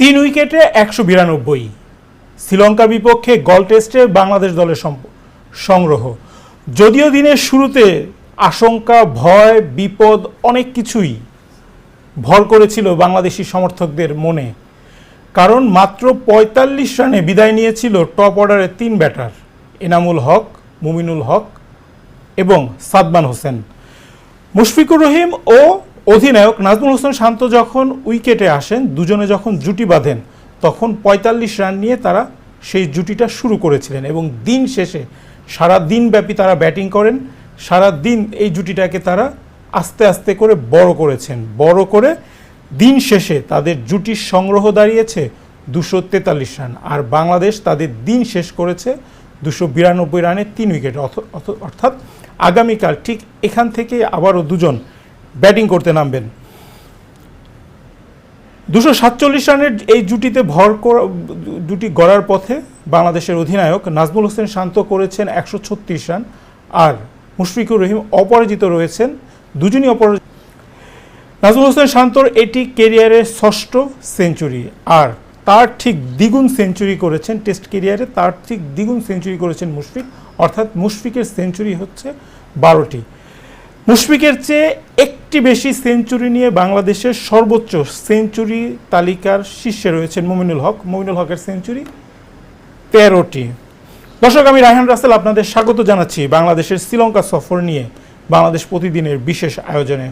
তিন উইকেটে একশো বিরানব্বই। শ্রীলঙ্কার বিপক্ষে গল টেস্টে বাংলাদেশ দলের সংগ্রহ। যদিও দিনের শুরুতে আশঙ্কা, ভয়, বিপদ অনেক কিছুই ভর করেছিল বাংলাদেশি সমর্থকদের মনে। কারণ মাত্র পঁয়তাল্লিশ রানে বিদায় নিয়েছিল টপ অর্ডারের তিন ব্যাটার, এনামুল হক, মুমিনুল হক এবং সাদমান হোসেন। মুশফিকুর রহিম ও অধিনায়ক নাজমুল হোসেন শান্ত যখন উইকেটে আসেন, দুজনে যখন জুটি বাঁধেন, তখন পঁয়তাল্লিশ রান নিয়ে তারা সেই জুটিটা শুরু করেছিলেন এবং দিন শেষে সারা দিনব্যাপী তারা ব্যাটিং করেন, সারা দিন এই জুটিটাকে তারা আস্তে আস্তে করে বড় করেছেন। বড় করে দিন শেষে তাদের জুটির সংগ্রহ দাঁড়িয়েছে দুশো তেতাল্লিশ রান আর বাংলাদেশ তাদের দিন শেষ করেছে দুশো বিরানব্বই রানে তিন উইকেট। অর্থাৎ আগামীকাল ঠিক এখান থেকে আবারও দুজন ব্যাটিং করতে নামবেন। দুশো সাতচল্লিশ রানের এই জুটিতে ভর জুটি গড়ার পথে বাংলাদেশের অধিনায়ক নাজমুল হোসেন শান্ত করেছেন একশো ছত্রিশ রান আর মুশফিকুর রহিম অপরাজিত রয়েছেন দুজনই অপরাজিত। নাজমুল হোসেন শান্তর এটি কেরিয়ারের ষষ্ঠ সেঞ্চুরি আর তার ঠিক দ্বিগুণ সেঞ্চুরি করেছেন, টেস্ট কেরিয়ারে তার ঠিক দ্বিগুণ সেঞ্চুরি করেছেন মুশফিক। অর্থাৎ মুশফিকের সেঞ্চুরি হচ্ছে বারোটি। মুশফিকের চেয়ে একটি বেশি সেঞ্চুরি নিয়ে বাংলাদেশের সর্বোচ্চ সেঞ্চুরি তালিকার শীর্ষে রয়েছেন মুমিনুল হক। মুমিনুল হকের সেঞ্চুরি তেরোটি। দর্শক, আমি রায়হান রাসেল আপনাদের স্বাগত জানাচ্ছি বাংলাদেশের শ্রীলঙ্কা সফর নিয়ে বাংলাদেশ প্রতিদিনের বিশেষ আয়োজনে।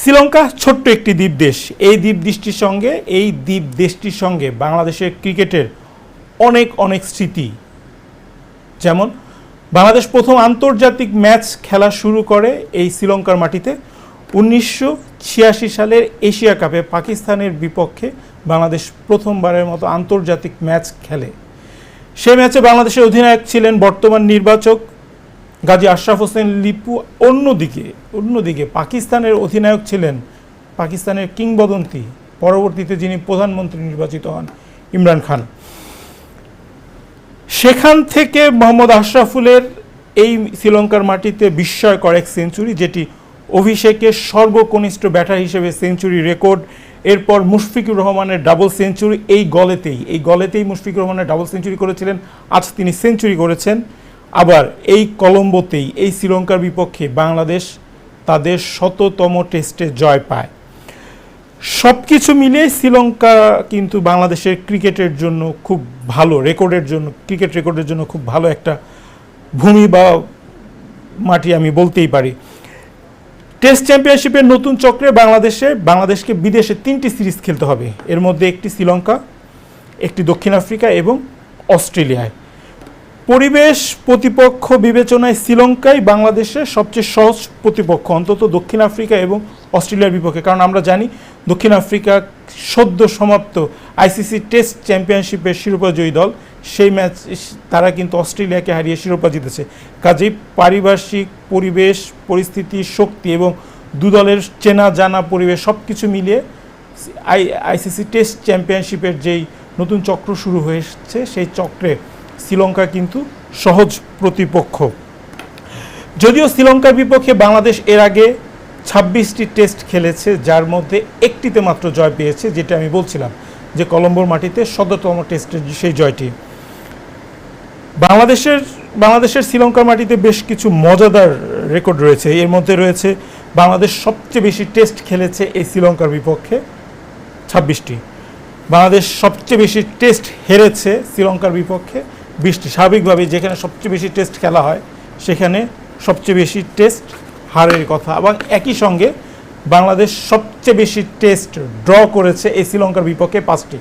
শ্রীলঙ্কা ছোট্ট একটি দ্বীপ দেশ এই দ্বীপ দেশটির সঙ্গে, এই দ্বীপ দেশটির সঙ্গে বাংলাদেশের ক্রিকেটের অনেক অনেক স্মৃতি। যেমন বাংলাদেশ প্রথম আন্তর্জাতিক ম্যাচ খেলা শুরু করে এই শ্রীলঙ্কার মাটিতে। উনিশশো ছিয়াশি সালের এশিয়া কাপে পাকিস্তানের বিপক্ষে বাংলাদেশ প্রথমবারের মতো আন্তর্জাতিক ম্যাচ খেলে। সে ম্যাচে বাংলাদেশের অধিনায়ক ছিলেন বর্তমান নির্বাচক গাজী আশরাফ হোসেন লিপু। অন্যদিকে অন্যদিকে পাকিস্তানের অধিনায়ক ছিলেন পাকিস্তানের কিংবদন্তি। পরবর্তীতে যিনি প্রধানমন্ত্রী নির্বাচিত হন, ইমরান খান। সেখান থেকে মোহাম্মদ আশরাফুলের এই শ্রীলঙ্কার মাটিতে বিস্ময়কর এক সেঞ্চুরি, যেটি অভিষেকের সর্বকনিষ্ঠ ব্যাটার হিসেবে সেঞ্চুরি রেকর্ড। এরপর মুশফিকুর রহমানের ডাবল সেঞ্চুরি, এই গলেতেই এই গলেতেই মুশফিকুর রহমানের ডাবল সেঞ্চুরি করেছিলেন। আজ তিনি সেঞ্চুরি করেছেন। আবার এই কলম্বোতেই, এই শ্রীলঙ্কার বিপক্ষে বাংলাদেশ তাদের শততম টেস্টে জয় পায়। সব কিছু মিলিয়ে শ্রীলঙ্কা কিন্তু বাংলাদেশের ক্রিকেটের জন্য খুব ভালো রেকর্ডের জন্য, ক্রিকেট রেকর্ডের জন্য খুব ভালো একটা ভূমি বা মাটি আমি বলতেই পারি। টেস্ট চ্যাম্পিয়নশিপের নতুন চক্রে বাংলাদেশে, বাংলাদেশকে বিদেশে তিনটি সিরিজ খেলতে হবে। এর মধ্যে একটি শ্রীলঙ্কা, একটি দক্ষিণ আফ্রিকা এবং অস্ট্রেলিয়ায়। পরিবেশ প্রতিপক্ষ বিবেচনায় শ্রীলঙ্কাই বাংলাদেশের সবচেয়ে সহজ প্রতিপক্ষ, অন্তত দক্ষিণ আফ্রিকা এবং অস্ট্রেলিয়ার বিপক্ষে। কারণ আমরা জানি দক্ষিণ আফ্রিকা সদ্য সমাপ্ত আইসিসি টেস্ট চ্যাম্পিয়নশিপের শিরোপা জয়ী দল। সেই ম্যাচ তারা কিন্তু অস্ট্রেলিয়াকে হারিয়ে শিরোপা জিতেছে। কাজেই পারিপার্শ্বিক পরিবেশ, পরিস্থিতি, শক্তি এবং দু দলের চেনা জানা পরিবেশ সব কিছু মিলিয়ে আই, আইসিসি টেস্ট চ্যাম্পিয়নশিপের যেই নতুন চক্র শুরু হয়েছে, সেই চক্রে শ্রীলঙ্কা কিন্তু সহজ প্রতিপক্ষ। যদিও শ্রীলঙ্কার বিপক্ষে বাংলাদেশ এর আগে ছাব্বিশটি টেস্ট খেলেছে, যার মধ্যে একটিতে মাত্র জয় পেয়েছে, যেটা আমি বলছিলাম যে কলম্বোর মাটিতে শততম টেস্টের সেই জয়টি। বাংলাদেশের বাংলাদেশের শ্রীলঙ্কার মাটিতে বেশ কিছু মজাদার রেকর্ড রয়েছে। এর মধ্যে রয়েছে বাংলাদেশ সবচেয়ে বেশি টেস্ট খেলেছে এই শ্রীলঙ্কার বিপক্ষে ছাব্বিশটি। বাংলাদেশ সবচেয়ে বেশি টেস্ট হেরেছে শ্রীলঙ্কার বিপক্ষে বিশটি। স্বাভাবিকভাবেই যেখানে সবচেয়ে বেশি টেস্ট খেলা হয়, সেখানে সবচেয়ে বেশি টেস্ট হারের কথা। এবং একই সঙ্গে বাংলাদেশ সবচেয়ে বেশি টেস্ট ড্র করেছে এই শ্রীলঙ্কার বিপক্ষে পাঁচটি।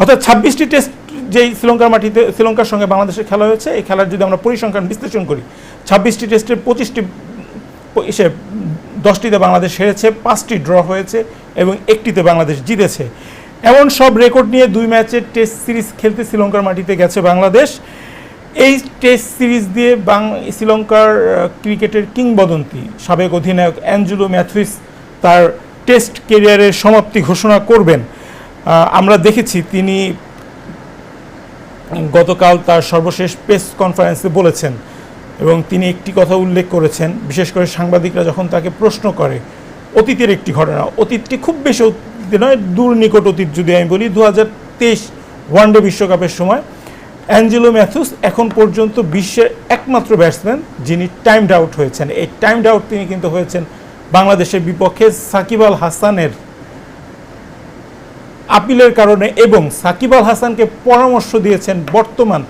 অর্থাৎ ছাব্বিশটি টেস্ট যেই শ্রীলঙ্কার মাটিতে, শ্রীলঙ্কার সঙ্গে বাংলাদেশের খেলা হয়েছে, এই খেলার যদি আমরা পরিসংখ্যান বিশ্লেষণ করি, ছাব্বিশটি টেস্টের পঁচিশটি সে দশটিতে বাংলাদেশ হেরেছে, পাঁচটি ড্র হয়েছে এবং একটিতে বাংলাদেশ জিতেছে। এমন সব রেকর্ড নিয়ে দুই ম্যাচের টেস্ট সিরিজ খেলতে শ্রীলঙ্কার মাটিতে গেছে বাংলাদেশ। এই টেস্ট সিরিজ দিয়ে বাং, শ্রীলঙ্কার ক্রিকেটের কিংবদন্তি, সাবেক অধিনায়ক অ্যাঞ্জুলো ম্যাথুইস তার টেস্ট কেরিয়ারের সমাপ্তি ঘোষণা করবেন। আমরা দেখেছি তিনি গতকাল তার সর্বশেষ প্রেস কনফারেন্সে বলেছেন এবং তিনি একটি কথা উল্লেখ করেছেন, বিশেষ করে সাংবাদিকরা যখন তাকে প্রশ্ন করে, অতীতের একটি ঘটনা, অতীতটি খুব বেশি নয় দূর নিকট অতীত যদি আমি বলি দু হাজার তেইশ ওয়ানডে বিশ্বকাপের সময় অ্যাঞ্জেলো ম্যাথুস এখন পর্যন্ত বিশ্বের একমাত্র ব্যাটসম্যান যিনি টাইমড আউট হয়েছেন। এই টাইমড আউট তিনি কিন্তু হয়েছেন বাংলাদেশের বিপক্ষে সাকিব আল হাসানের আপিলের কারণে এবং সাকিব আল হাসানকে পরামর্শ দিয়েছেন বর্তমান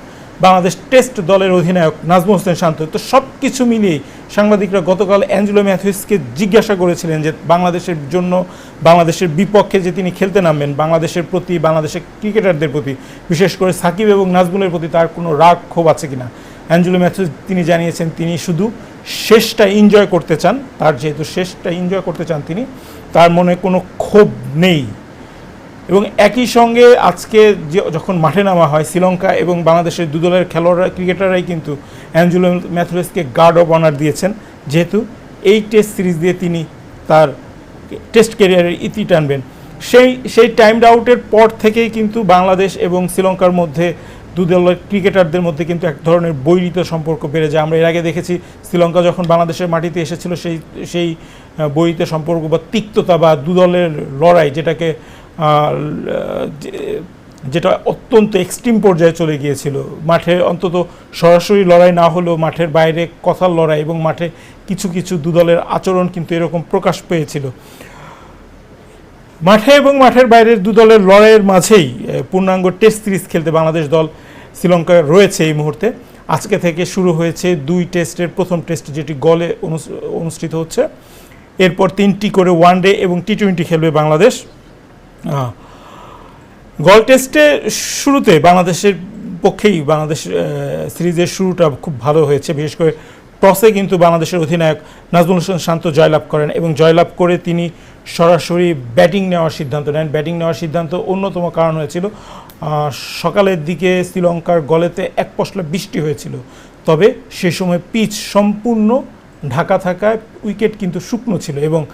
বাংলাদেশ টেস্ট দলের অধিনায়ক নাজমুল হোসেন শান্ত। তো সব কিছু মিলিয়েই সাংবাদিকরা গতকাল অ্যাঞ্জেলো ম্যাথিউসকে জিজ্ঞাসা করেছিলেন যে বাংলাদেশের জন্য, বাংলাদেশের বিপক্ষে যে তিনি খেলতে নামবেন, বাংলাদেশের প্রতি, বাংলাদেশের ক্রিকেটারদের প্রতি, বিশেষ করে সাকিব এবং নাজমুলের প্রতি তার কোনো রাগ, ক্ষোভ আছে কিনা? অ্যাঞ্জেলো ম্যাথিউস তিনি জানিয়েছেন তিনি শুধু শেষটা এনজয় করতে চান, তার যেহেতু শেষটা এনজয় করতে চান তিনি, তার মনে কোনো ক্ষোভ নেই। এবং একই সঙ্গে আজকে যে যখন মাঠে নামা হয়, শ্রীলঙ্কা এবং বাংলাদেশের দু দলের খেলোয়াড়রা ক্রিকেটাররাই কিন্তু অ্যাঞ্জেলো ম্যাথুরেসকে গার্ড অফ অনার দিয়েছেন। যেহেতু এই টেস্ট সিরিজ দিয়ে তিনি তার টেস্ট ক্যারিয়ারের ইতি টানবেন। সেই সেই টাইমড আউটের পর থেকেই কিন্তু বাংলাদেশ এবং শ্রীলঙ্কার মধ্যে দু দলের ক্রিকেটারদের মধ্যে কিন্তু এক ধরনের বৈরিত সম্পর্ক বেড়ে যায়। আমরা এর আগে দেখেছি, শ্রীলঙ্কা যখন বাংলাদেশের মাটিতে এসেছিল, সেই সেই বৈরিত সম্পর্ক বা তিক্ততা বা দুদলের লড়াই যেটাকে যেটা অত্যন্ত এক্সট্রিম পর্যায়ে চলে গিয়েছিল। মাঠে অন্তত সরাসরি লড়াই না হলেও মাঠের বাইরে কথার লড়াই এবং মাঠে কিছু কিছু দুদলের আচরণ কিন্তু এরকম প্রকাশ পেয়েছিল। মাঠে এবং মাঠের বাইরের দুদলের লড়াইয়ের মাঝেই পূর্ণাঙ্গ টেস্ট সিরিজ খেলতে বাংলাদেশ দল শ্রীলঙ্কায় রয়েছে এই মুহূর্তে। আজকে থেকে শুরু হয়েছে দুই টেস্টের প্রথম টেস্ট, যেটি গলে অনুষ্ঠিত হচ্ছে। এরপর তিনটি করে ওয়ানডে এবং টি টোয়েন্টি খেলবে বাংলাদেশ। গল টেস্টে শুরুতে বাংলাদেশের পক্ষেই বাংলাদেশ সিরিজের শুরুটা খুব ভালো হয়েছে। বিশেষ করে টসে কিন্তু বাংলাদেশের অধিনায়ক নাজমুল হোসেন শান্ত জয়লাভ করেন এবং জয়লাভ করে তিনি সরাসরি ব্যাটিং নেওয়ার সিদ্ধান্ত নেন। ব্যাটিং নেওয়ার সিদ্ধান্ত অন্যতম কারণ হয়েছিল সকালের দিকে শ্রীলঙ্কার গলেতে এক পশলা বৃষ্টি হয়েছিল। তবে সে সময় পিচ সম্পূর্ণ ঢাকা থাকায় উইকেট কিন্তু শুকনো ছিল এবং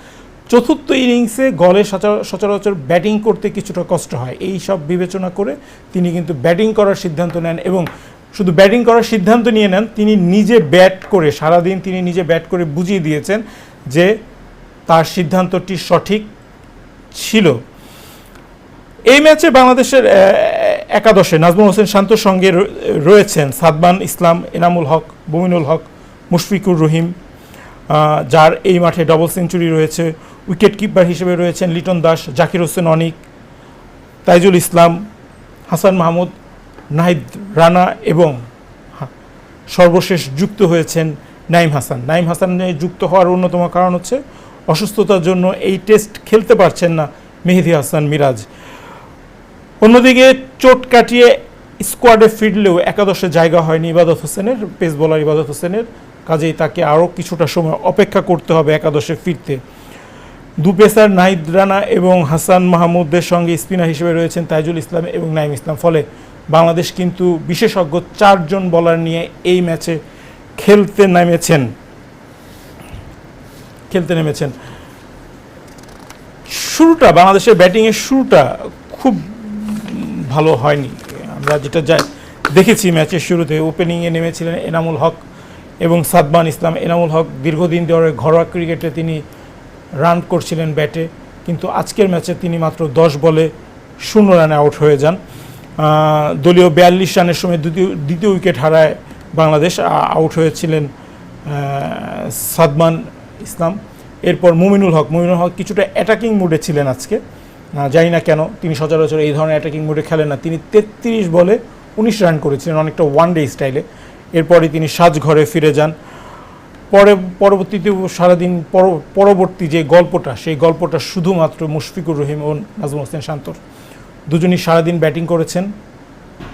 চতুর্থ ইনিংসে গলে সচা- সচরাচর ব্যাটিং করতে কিছুটা কষ্ট হয়। এই সব বিবেচনা করে তিনি কিন্তু ব্যাটিং করার সিদ্ধান্ত নেন এবং শুধু ব্যাটিং করার সিদ্ধান্ত নিয়ে নেন, তিনি নিজে ব্যাট করে, সারাদিন তিনি নিজে ব্যাট করে বুঝিয়ে দিয়েছেন যে তার সিদ্ধান্তটি সঠিক ছিল। এই ম্যাচে বাংলাদেশের একাদশে নাজমুল হোসেন শান্তর সঙ্গে রয়েছেন সাদমান ইসলাম, এনামুল হক বমিনুল হক, মুশফিকুর রহিম যার এই মাঠে ডবল সেঞ্চুরি রয়েছে উইকেট কিপার হিসেবে রয়েছেন লিটন দাস, জাকির হোসেন অনিক, তাইজুল ইসলাম, হাসান মাহমুদ, নাহিদ রানা এবং সর্বশেষ যুক্ত হয়েছেন নাইম হাসান। নাইম হাসানের যুক্ত হওয়ার অন্যতম কারণ হচ্ছে অসুস্থতার জন্য এই টেস্ট খেলতে পারছেন না মেহেদি হাসান মিরাজ। অন্যদিকে চোট কাটিয়ে স্কোয়াডে ফিরলেও একাদশে জায়গা হয়নি ইবাদত হোসেনের পেস বোলার ইবাদত হোসেনের। কাজেই তাকে আরও কিছুটা সময় অপেক্ষা করতে হবে একাদশে ফিরতে। দু পেসার নাহিদ রানা এবং হাসান মাহমুদের সঙ্গে স্পিনার হিসেবে রয়েছেন তাইজুল ইসলাম এবং নাইম ইসলাম। ফলে বাংলাদেশ কিন্তু বিশেষজ্ঞ চারজন বলার নিয়ে এই ম্যাচে খেলতে নেমেছেন। খেলতে নেমেছেন। শুরুটা, বাংলাদেশের ব্যাটিংয়ের শুরুটা খুব ভালো হয়নি। আমরা যেটা যাই দেখেছি ম্যাচের শুরুতে, ওপেনিংয়ে নেমেছিলেন এনামুল হক। এবং সাদমান ইসলাম এনামুল হক দীর্ঘদিন ধরে ঘরোয়া ক্রিকেটে তিনি রান করছিলেন ব্যাটে কিন্তু আজকের ম্যাচে তিনি মাত্র দশ বলে শূন্য রানে আউট হয়ে যান। দলীয় বিয়াল্লিশ রানের সময় দ্বিতীয় দ্বিতীয় উইকেট হারায় বাংলাদেশ আউট হয়েছিলেন সাদমান ইসলাম। এরপর মুমিনুল হক মুমিনুল হক কিছুটা অ্যাটাকিং মুডে ছিলেন আজকে। জানি না কেন তিনি সচরাচর এই ধরনের অ্যাটাকিং মুডে খেলেন না। তিনি তেত্রিশ বলে উনিশ রান করেছিলেন, অনেকটা ওয়ান ডে স্টাইলে এরপরে তিনি সাজঘরে ফিরে যান। পরে পরবর্তীতে সারাদিন পরবর্তী যে গল্পটা, সেই গল্পটা শুধুমাত্র মুশফিকুর রহিম ও নাজমুল হোসেন শান্তর। দুজনই সারাদিন ব্যাটিং করেছেন।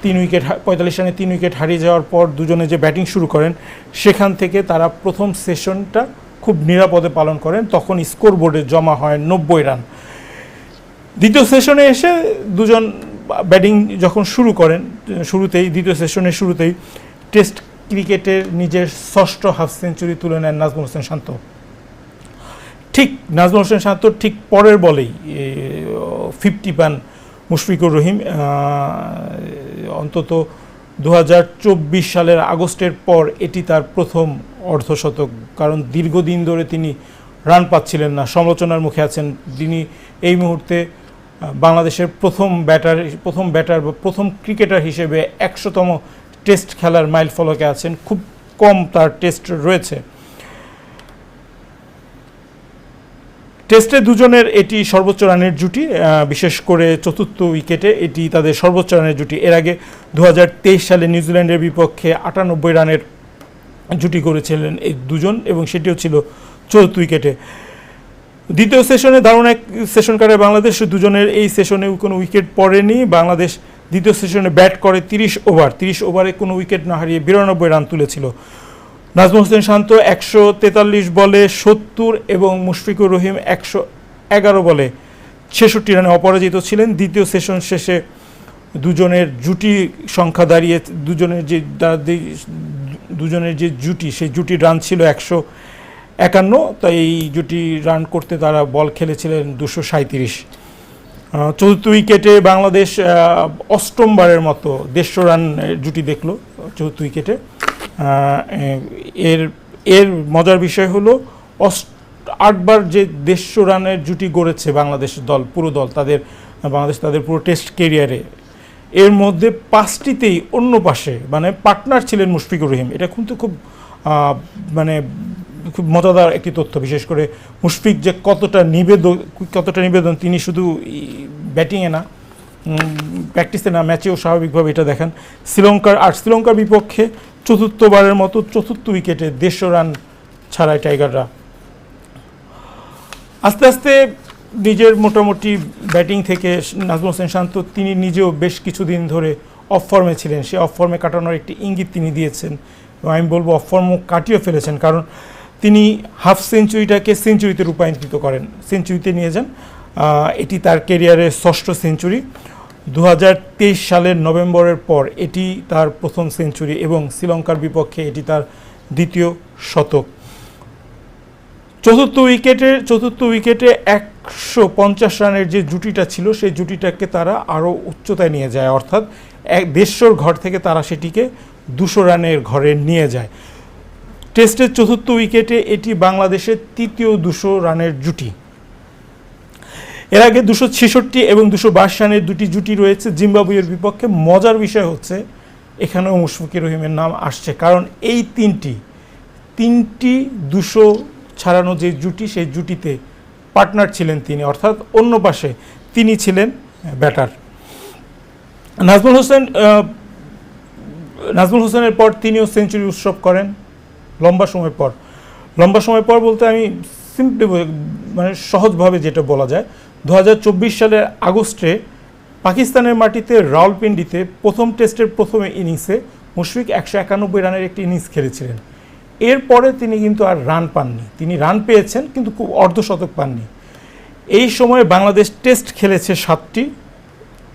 তিন উইকেট পঁয়তাল্লিশ রানে তিন উইকেট হারিয়ে যাওয়ার পর দুজনে যে ব্যাটিং শুরু করেন, সেখান থেকে তারা প্রথম সেশনটা খুব নিরাপদে পালন করেন। তখন স্কোর বোর্ডে জমা হয় নব্বই রান। দ্বিতীয় সেশনে এসে দুজন ব্যাটিং যখন শুরু করেন, শুরুতেই, দ্বিতীয় সেশনের শুরুতেই টেস্ট ক্রিকেটের নিজের ষষ্ঠ হাফ সেঞ্চুরি তুলে নেন নাজমুল হোসেন শান্ত। ঠিক নাজমুল হোসেন শান্ত ঠিক পরের বলেই ফিফটি পান মুশফিকুর রহিম অন্তত দু হাজার চব্বিশ সালের আগস্টের পর এটি তার প্রথম অর্ধশতক, কারণ দীর্ঘদিন ধরে তিনি রান পাচ্ছিলেন না। সমালোচনার মুখে আছেন তিনি এই মুহূর্তে বাংলাদেশের প্রথম ব্যাটার প্রথম ব্যাটার বা প্রথম ক্রিকেটার হিসেবে একশোতম টেস্ট খেলার মাইল ফলকে আছেন, খুব কম তার টেস্ট রয়েছে। টেস্টে দুজনের এটি সর্বোচ্চ রানের জুটি বিশেষ করে চতুর্থ উইকেটে এটি তাদের সর্বোচ্চ রানের জুটি। এর আগে দু হাজার তেইশ সালে নিউজিল্যান্ডের বিপক্ষে আটানব্বই রানের জুটি করেছিলেন এই দুজন এবং সেটিও ছিল চতুর্থ উইকেটে। দ্বিতীয় সেশনে দারুণ এক সেশন কাটে বাংলাদেশ। দুজনের এই সেশনে কোনো উইকেট পড়েনি। বাংলাদেশ দ্বিতীয় সেশনে ব্যাট করে তিরিশ ওভার তিরিশ ওভারে কোনো উইকেট না হারিয়ে বিরানব্বই রান তুলেছিল। নাজমুল হোসেন শান্ত একশো তেতাল্লিশ বলে সত্তর এবং মুশফিকুর রহিম একশো এগারো বলে ছেষট্টি রানে অপরাজিত ছিলেন। দ্বিতীয় সেশন শেষে দুজনের জুটি সংখ্যা দাঁড়িয়ে, দুজনের যে দুজনের যে জুটি, সেই জুটির রান ছিল একশো একান্ন। তাই এই জুটি রান করতে তারা বল খেলেছিলেন দুশো সাঁত্রিশ চতুর্থ উইকেটে বাংলাদেশ অষ্টমবারের মতো দেড়শো রান জুটি দেখল চতুর্থ উইকেটে। এর এর মজার বিষয় হলো আটবার যে দেড়শো রানের জুটি গড়েছে বাংলাদেশ দল, পুরো দল, তাদের, বাংলাদেশ তাদের পুরো টেস্ট কেরিয়ারে এর মধ্যে পাঁচটিতেই অন্য পাশে মানে পার্টনার ছিলেন মুশফিকুর রহিম। এটা কিন্তু খুব মানে খুব মজাদার একটি তথ্য, বিশেষ করে মুশফিক যে কতটা নিবেদন কতটা নিবেদন তিনি শুধু ব্যাটিংয়ে না প্র্যাকটিসে না ম্যাচেও স্বাভাবিকভাবে এটা দেখেন। শ্রীলঙ্কার, আর শ্রীলঙ্কার বিপক্ষে চতুর্থবারের মতো চতুর্থ উইকেটে দেড়শো রান ছাড়ায় টাইগাররা। আস্তে আস্তে নিজের মোটামুটি ব্যাটিং থেকে নাজমুল হোসেন শান্ত, তিনি নিজেও বেশ কিছুদিন ধরে অফ ফর্মে ছিলেন। সে অফ ফর্মে কাটানোর একটি ইঙ্গিত তিনি দিয়েছেন। এবং আমি বলব অফ ফর্মও কাটিয়ে ফেলেছেন। কারণ তিনি হাফ সেঞ্চুরিটাকে সেঞ্চুরিতে রূপান্তরিত করেন। সেঞ্চুরিতে নিয়ে যান। এটি তার কেরিয়ারের ষষ্ঠ সেঞ্চুরি। দু হাজার তেইশ সালের নভেম্বরের পর এটি তার প্রথম সেঞ্চুরি এবং শ্রীলঙ্কার বিপক্ষে এটি তার দ্বিতীয় শতক। চতুর্থ উইকেটে চতুর্থ উইকেটে একশো পঞ্চাশ রানের যে জুটিটা ছিল, সেই জুটিটাকে তারা আরও উচ্চতায় নিয়ে যায়। অর্থাৎ এক দেড়শোর ঘর থেকে তারা সেটিকে দুশো রানের ঘরে নিয়ে যায়। টেস্টের চতুর্থ উইকেটে এটি বাংলাদেশের তৃতীয় দুশো রানের জুটি। এর আগে দুশো ছেষট্টি এবং দুশো বাইশ রানের দুটি জুটি রয়েছে। জিম্বাবুয়ের বিপক্ষে মজার বিষয় হচ্ছে, এখানেও মুশফিকুর রহিমের নাম আসছে। কারণ এই তিনটি তিনটি দুশো ছাড়ানো যে জুটি, সেই জুটিতে পার্টনার ছিলেন তিনি। অর্থাৎ অন্য পাশে তিনি ছিলেন ব্যাটার। নাজমুল হোসেন নাজমুল হোসেনের পর তিনিও সেঞ্চুরি উৎসব করেন। লম্বা সময় পর। লম্বা সময় পর বলতে আমি সিম্পলি মানে সহজভাবে যেটা বলা যায় দু হাজার চব্বিশ সালের আগস্টে পাকিস্তানের মাটিতে রাওয়ালপিন্ডিতে প্রথম টেস্টের প্রথম ইনিংসে মুশফিক একশো একানব্বই রানের একটি ইনিংস খেলেছিলেন। এরপরে তিনি কিন্তু আর রান পাননি। তিনি রান পেয়েছেন, কিন্তু খুব অর্ধশতক পাননি। এই সময়ে বাংলাদেশ টেস্ট খেলেছে সাতটি,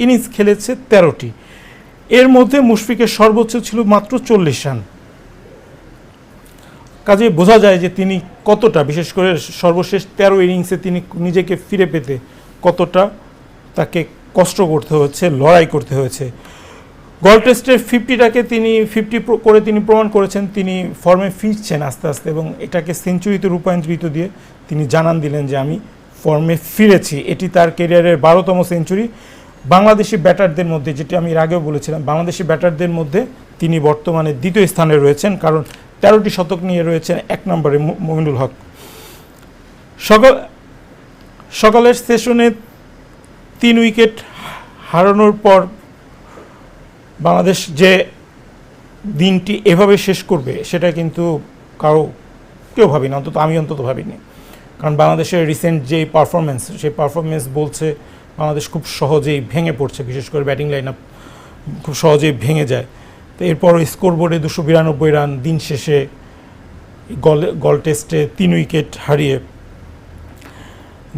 ইনিংস খেলেছে তেরোটি। এর মধ্যে মুশফিকের সর্বোচ্চ ছিল মাত্র চল্লিশ রান। কাজে বোঝা যায় যে তিনি কতটা, বিশেষ করে সর্বশেষ তেরো ইনিংসে তিনি নিজেকে ফিরে পেতে কতটা তাকে কষ্ট করতে হচ্ছে, লড়াই করতে হয়েছে। গল টেস্টের ফিফটিটাকে তিনি ফিফটি করে তিনি প্রমাণ করেছেন, তিনি ফর্মে ফিরছেন আস্তে আস্তে এবং এটাকে সেঞ্চুরিতে রূপান্তরিত দিয়ে তিনি জানান দিলেন যে আমি ফর্মে ফিরেছি। এটি তার কেরিয়ারের বারোতম সেঞ্চুরি বাংলাদেশি ব্যাটারদের মধ্যে, যেটি আমি এর আগেও বলেছিলাম, বাংলাদেশি ব্যাটারদের মধ্যে তিনি বর্তমানে দ্বিতীয় স্থানে রয়েছেন কারণ তেরোটি শতক নিয়ে রয়েছেন এক নম্বরে মমিনুল হক। সকাল সকালের সেশনে তিন উইকেট হারানোর পর বাংলাদেশ যে দিনটি এভাবে শেষ করবে, সেটা কিন্তু কারও কেউ ভাবিনি, অন্তত আমি অন্তত ভাবিনি। কারণ বাংলাদেশের রিসেন্ট যে পারফরমেন্স সেই পারফরমেন্স বলছে বাংলাদেশ খুব সহজেই ভেঙে পড়ছে, বিশেষ করে ব্যাটিং লাইন আপ খুব সহজেই ভেঙে যায়। এরপর স্কোর বোর্ডে দুশো বিরানব্বই রান দিন শেষে গল গল টেস্টে তিন উইকেট হারিয়ে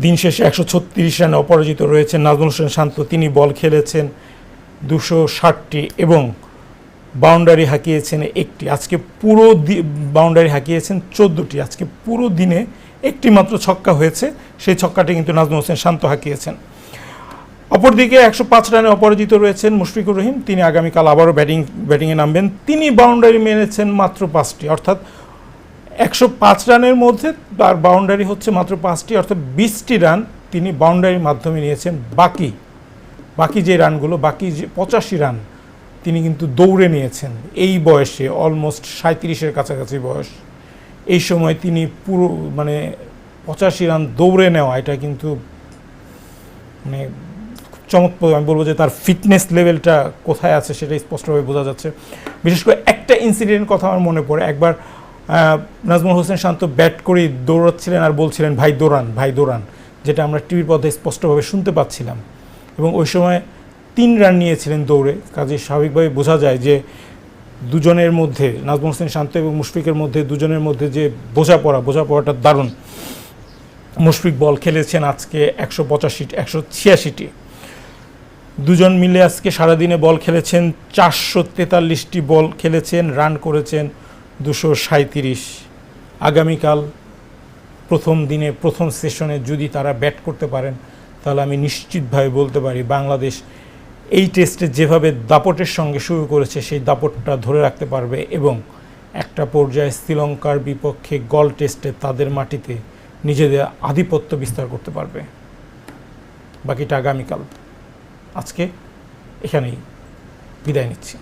দিন শেষে একশো ছত্রিশ রানে অপরাজিত রয়েছেন নাজমুল হোসেন শান্ত। তিনি বল খেলেছেন দুশো ষাটটি এবং বাউন্ডারি হাঁকিয়েছেন একটি। আজকে পুরো বাউন্ডারি হাঁকিয়েছেন চোদ্দোটি। আজকে পুরো দিনে একটি মাত্র ছক্কা হয়েছে। সেই ছক্কাটি কিন্তু নাজমুল হোসেন শান্ত হাঁকিয়েছেন। অপরদিকে একশো পাঁচ রানে অপরাজিত রয়েছেন মুশফিকুর রহিম। তিনি আগামীকাল আবারও ব্যাটিং, ব্যাটিংয়ে নামবেন। তিনি বাউন্ডারি মেনেছেন মাত্র পাঁচটি, অর্থাৎ একশো পাঁচ রানের মধ্যে তার বাউন্ডারি হচ্ছে মাত্র পাঁচটি, অর্থাৎ বিশটি রান তিনি বাউন্ডারির মাধ্যমে নিয়েছেন। বাকি বাকি যে রানগুলো, বাকি যে পঁচাশি রান তিনি কিন্তু দৌড়ে নিয়েছেন। এই বয়সে, অলমোস্ট সাঁত্রিশের কাছাকাছি বয়স, এই সময় তিনি পুরো মানে পঁচাশি রান দৌড়ে নেওয়া, এটা কিন্তু মানে চমৎকার আমি বলব যে তার ফিটনেস লেভেলটা কোথায় আছে সেটা স্পষ্টভাবে বোঝা যাচ্ছে। বিশেষ করে একটা ইনসিডেন্ট কথা আমার মনে পড়ে। একবার নাজমুল হোসেন শান্ত ব্যাট করে দৌড়াচ্ছিলেন আর বলছিলেন, ভাই, দৌড়ান ভাই, দৌড়ান। যেটা আমরা টিভির পর্দায় স্পষ্টভাবে শুনতে পাচ্ছিলাম। এবং ওই সময় তিন রান নিয়েছিলেন দৌড়ে। কাজে স্বাভাবিকভাবে বোঝা যায় যে দুজনের মধ্যে, নাজমুল হোসেন শান্ত এবং মুশফিকের মধ্যে, দুজনের মধ্যে যে বোঝাপড়া, বোঝাপড়াটা দারুণ। মুশফিক বল খেলেছেন আজকে একশো পঁচাশি, একশো ছিয়াশিটি। দুজন মিলে আজকে সারাদিনে বল খেলেছেন, চারশো তেতাল্লিশটি বল খেলেছেন, রান করেছেন দুশো সাঁত্রিশ আগামীকাল প্রথম দিনে, প্রথম সেশনে যদি তারা ব্যাট করতে পারেন, তাহলে আমি নিশ্চিতভাবে বলতে পারি বাংলাদেশ এই টেস্টে যেভাবে দাপটের সঙ্গে শুরু করেছে, সেই দাপটটা ধরে রাখতে পারবে এবং একটা পর্যায়ে শ্রীলঙ্কার বিপক্ষে গল টেস্টে তাদের মাটিতে নিজেদের আধিপত্য বিস্তার করতে পারবে। বাকিটা আগামীকাল। আজকে এখানেই বিদায় নিচ্ছি।